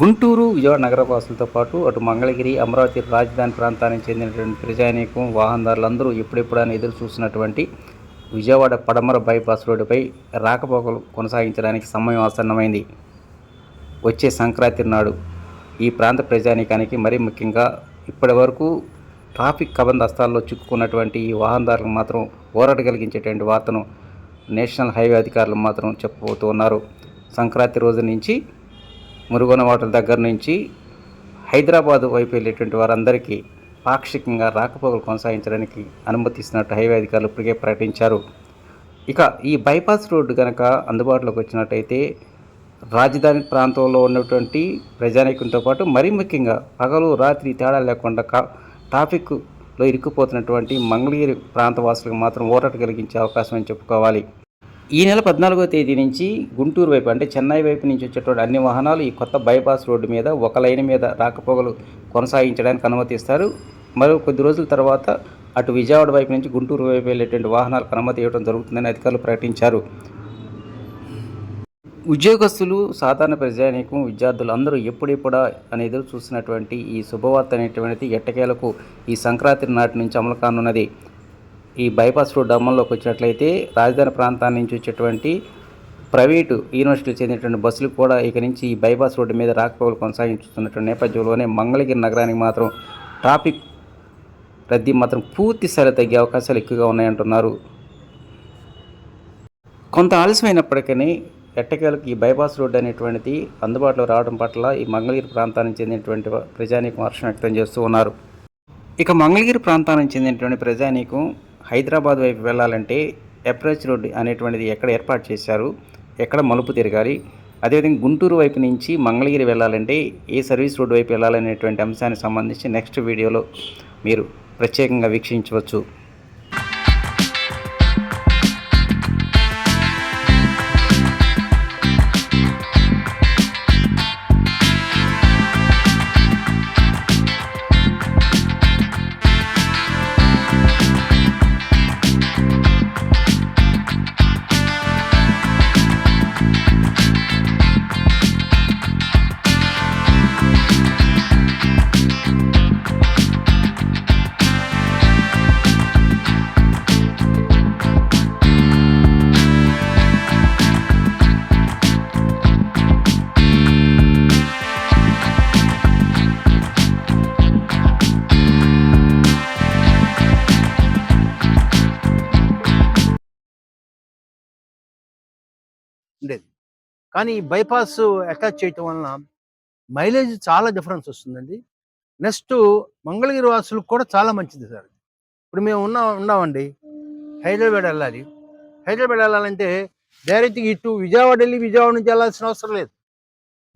గుంటూరు విజయవాడ నగరవాసులతో పాటు అటు మంగళగిరి అమరావతి రాజధాని ప్రాంతానికి చెందినటువంటి ప్రజానీకం వాహనదారులందరూ ఎప్పుడెప్పుడని ఎదురు చూస్తున్నటువంటి విజయవాడ పడమర బైపాస్ రోడ్డుపై రాకపోకలు కొనసాగించడానికి సమయం ఆసన్నమైంది. వచ్చే సంక్రాంతి నాడు ఈ ప్రాంత ప్రజానీకానికి మరీ ముఖ్యంగా ఇప్పటి వరకు ట్రాఫిక్ కబందస్తాల్లో చిక్కుకున్నటువంటి ఈ వాహనదారులకు మాత్రం ఊరట కలిగించేటువంటి వార్తను నేషనల్ హైవే అధికారులు మాత్రం చెప్పబోతున్నారు సంక్రాంతి రోజు నుంచి మురుగున వాటర్ దగ్గర నుంచి హైదరాబాద్ వైపు వెళ్ళేటువంటి వారందరికీ పాక్షికంగా రాకపోకలు కొనసాగించడానికి అనుమతిస్తున్నట్టు హైవే అధికారులు ఇప్పటికే ప్రకటించారు. ఇక ఈ బైపాస్ రోడ్డు కనుక అందుబాటులోకి వచ్చినట్టయితే రాజధాని ప్రాంతంలో ఉన్నటువంటి ప్రజానీకంతో పాటు మరీ ముఖ్యంగా పగలు రాత్రి తేడా లేకుండా కా ట్రాఫిక్లో ఇరుక్కుపోతున్నటువంటి మంగళగిరి ప్రాంత వాసులకు మాత్రం ఊరట కలిగించే అవకాశం అని చెప్పుకోవాలి. ఈ నెల పద్నాలుగో తేదీ నుంచి గుంటూరు వైపు అంటే చెన్నై వైపు నుంచి వచ్చేటువంటి అన్ని వాహనాలు ఈ కొత్త బైపాస్ రోడ్డు మీద ఒక లైన్ మీద రాకపోకలు కొనసాగించడానికి అనుమతిస్తారు. మరో కొద్ది రోజుల తర్వాత అటు విజయవాడ వైపు నుంచి గుంటూరు వైపు వెళ్ళేటువంటి వాహనాలకు అనుమతి ఇవ్వడం జరుగుతుందని అధికారులు ప్రకటించారు. ఉద్యోగస్తులు సాధారణ ప్రజానీకం విద్యార్థులు అందరూ ఎప్పుడెప్పుడా అని ఎదురు ఈ శుభవార్త అనేటువంటిది ఎట్టకేలకు ఈ సంక్రాంతి నాటి నుంచి అమలు కానున్నది. ఈ బైపాస్ రోడ్డు అమల్లోకి వచ్చినట్లయితే రాజధాని ప్రాంతాల నుంచి వచ్చేటువంటి ప్రైవేటు యూనివర్సిటీకి చెందినటువంటి బస్సులు కూడా ఇక నుంచి ఈ బైపాస్ రోడ్డు మీద రాకపోకలు కొనసాగించుతున్నటువంటి నేపథ్యంలోనే మంగళగిరి నగరానికి మాత్రం ట్రాఫిక్ రద్దీ మాత్రం పూర్తి స్థాయిలో తగ్గే అవకాశాలు ఎక్కువగా ఉన్నాయంటున్నారు. కొంత ఆలస్యమైనప్పటికీ ఎట్టకేలకు ఈ బైపాస్ రోడ్డు అనేటువంటిది అందుబాటులో రావడం పట్ల ఈ మంగళగిరి ప్రాంతానికి చెందినటువంటి ప్రజానీకం హర్షం వ్యక్తం చేస్తూ ఉన్నారు. ఇక మంగళగిరి ప్రాంతానికి చెందినటువంటి ప్రజానీకం హైదరాబాద్ వైపు వెళ్ళాలంటే అప్రోచ్ రోడ్డు అనేటువంటిది ఎక్కడ ఏర్పాటు చేశారు? ఎక్కడ మలుపు తిరగాలి? అదేవిధంగా గుంటూరు వైపు నుంచి మంగళగిరి వెళ్ళాలంటే ఏ సర్వీస్ రోడ్డు వైపు వెళ్ళాలనేటువంటి అంశానికి సంబంధించి నెక్స్ట్ వీడియోలో మీరు ప్రత్యేకంగా వీక్షించవచ్చు. కానీ ఈ బైపాస్ అటాచ్ చేయటం వలన మైలేజ్ చాలా డిఫరెన్స్ వస్తుందండి. నెక్స్ట్ మంగళగిరి వాసులకు కూడా చాలా మంచిది సార్. ఇప్పుడు మేము ఉన్నా ఉన్నామండి. హైదరాబాద్ వెళ్ళాలి. హైదరాబాద్ వెళ్ళాలంటే డైరెక్ట్గా ఇటు విజయవాడ వెళ్ళి విజయవాడ నుంచి వెళ్ళాల్సిన అవసరం లేదు.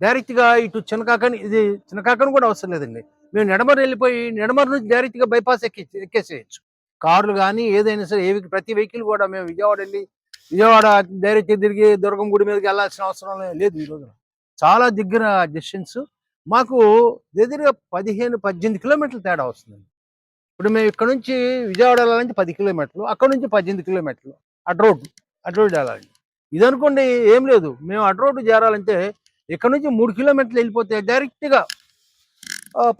డైరెక్ట్గా ఇటు చిన్నకాకని ఇది చిన్నకాకని కూడా అవసరం లేదండి. మేము నెడమరు వెళ్ళిపోయి నెడమరు నుంచి డైరెక్ట్గా బైపాస్ ఎక్కి ఎక్కేసేయచ్చు. కార్లు కానీ ఏదైనా సరే ఏ ప్రతి వెహికల్ కూడా మేము విజయవాడ వెళ్ళి విజయవాడ డైరెక్ట్ తిరిగి దుర్గం గుడి మీదకి వెళ్ళాల్సిన అవసరం లేదు ఈ రోజున. చాలా దగ్గర డిస్టెన్స్ మాకు దగ్గరగా పదిహేను పద్దెనిమిది కిలోమీటర్ల తేడా వస్తుందండి ఇప్పుడు మేము ఇక్కడ నుంచి విజయవాడ వెళ్ళాలంటే పది కిలోమీటర్లు అక్కడ నుంచి పద్దెనిమిది కిలోమీటర్లు. అటు రోడ్డు అటు రోడ్డు వెళ్ళాలి ఇది అనుకోండి ఏం లేదు. మేము అటు రోడ్డు చేరాలంటే ఇక్కడ నుంచి మూడు కిలోమీటర్లు వెళ్ళిపోతే డైరెక్ట్గా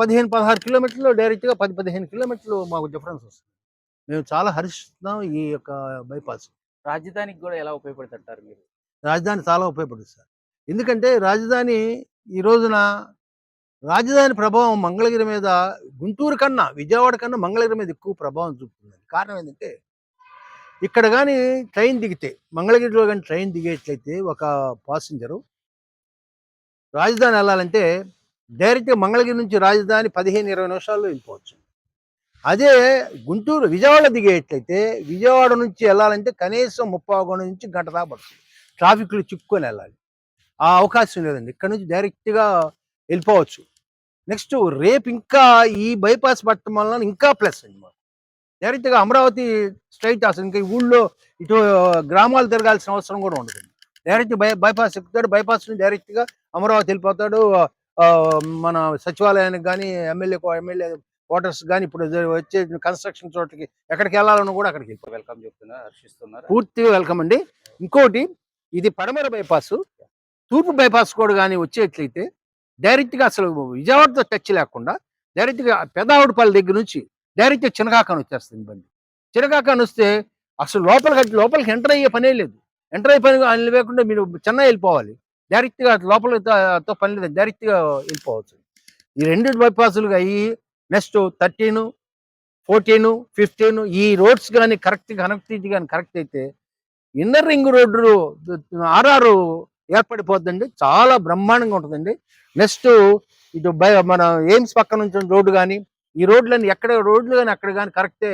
పదిహేను పదహారు కిలోమీటర్లు డైరెక్ట్గా పది పదిహేను కిలోమీటర్లు మాకు డిఫరెన్స్ వస్తుంది. మేము చాలా హరిస్తున్నాం ఈ యొక్క బైపాస్. రాజధానికి కూడా ఎలా ఉపయోగపడుతుంటారు మీరు? రాజధాని చాలా ఉపయోగపడుతుంది సార్. ఎందుకంటే రాజధాని ఈ రోజున రాజధాని ప్రభావం మంగళగిరి మీద గుంటూరు కన్నా విజయవాడ కన్నా మంగళగిరి మీద ఎక్కువ ప్రభావం చూపుతుంది కారణం ఏంటంటే ఇక్కడ కానీ ట్రైన్ దిగితే మంగళగిరిలో కానీ ట్రైన్ దిగేట్లయితే ఒక పాసింజరు రాజధాని వెళ్ళాలంటే డైరెక్ట్గా మంగళగిరి నుంచి రాజధాని పదిహేను ఇరవై నిమిషాల్లో వెళ్ళిపోవచ్చు. అదే గుంటూరు విజయవాడ దిగేట్లయితే విజయవాడ నుంచి వెళ్ళాలంటే కనీసం ముప్పై గంట నుంచి గంట దాకా పడుతుంది. ట్రాఫిక్లో చిక్కుకొని వెళ్ళాలి. ఆ అవకాశం లేదండి. ఇక్కడ నుంచి డైరెక్ట్గా వెళ్ళిపోవచ్చు. నెక్స్ట్ రేపు ఇంకా ఈ బైపాస్ పట్టడం వలన ఇంకా ప్లస్ అండి మాకు. డైరెక్ట్గా అమరావతి స్ట్రైట్ అసలు ఇంకా ఈ ఊళ్ళో ఇటు గ్రామాలు తిరగాల్సిన అవసరం కూడా ఉండదు. డైరెక్ట్ బై బైపాస్ ఎక్కుతాడు. బైపాస్ నుంచి డైరెక్ట్గా అమరావతి వెళ్ళిపోతాడు. మన సచివాలయానికి కానీ ఎమ్మెల్యే ఎమ్మెల్యే క్వార్టర్స్ కానీ ఇప్పుడు వచ్చే కన్స్ట్రక్షన్ చోట్లకి ఎక్కడికి వెళ్ళాలన్నా కూడా అక్కడికి వెల్కమ్ చెప్తున్నారు హర్షిస్తున్నారు. పూర్తిగా వెల్కమ్ అండి. ఇంకోటి ఇది పడమర బైపాస్. తూర్పు బైపాస్ కూడా కానీ వచ్చేట్లయితే డైరెక్ట్గా అసలు విజయవాడతో టచ్ లేకుండా డైరెక్ట్గా పెదావుడిపల్లి దగ్గర నుంచి డైరెక్ట్గా చినకాకాని వచ్చేస్తుంది బండి. చినకాకాని వస్తే అసలు లోపలికి లోపలికి ఎంటర్ అయ్యే పనే లేదు. ఎంటర్ అయ్యే పని అని లేకుండా మీరు చెన్నై వెళ్ళిపోవాలి. డైరెక్ట్గా లోపలతో పని లేదు డైరెక్ట్గా వెళ్ళిపోవచ్చు. ఈ రెండు బైపాసులు అయ్యి నెక్స్ట్ థర్టీన్ ఫోర్టీన్ ఫిఫ్టీన్ ఈ రోడ్స్ కానీ కరెక్ట్ కనెక్టివిటీ కానీ కరెక్ట్ అయితే ఇన్నర్ రింగ్ రోడ్డు ఆర్ఆర్ ఏర్పడిపోద్దండి. చాలా బ్రహ్మాండంగా ఉంటుందండి. నెక్స్ట్ ఇటు బై మన ఎయిమ్స్ పక్క నుంచి రోడ్డు కానీ ఈ రోడ్లన్నీ ఎక్కడ రోడ్లు కానీ అక్కడ కానీ కరెక్టే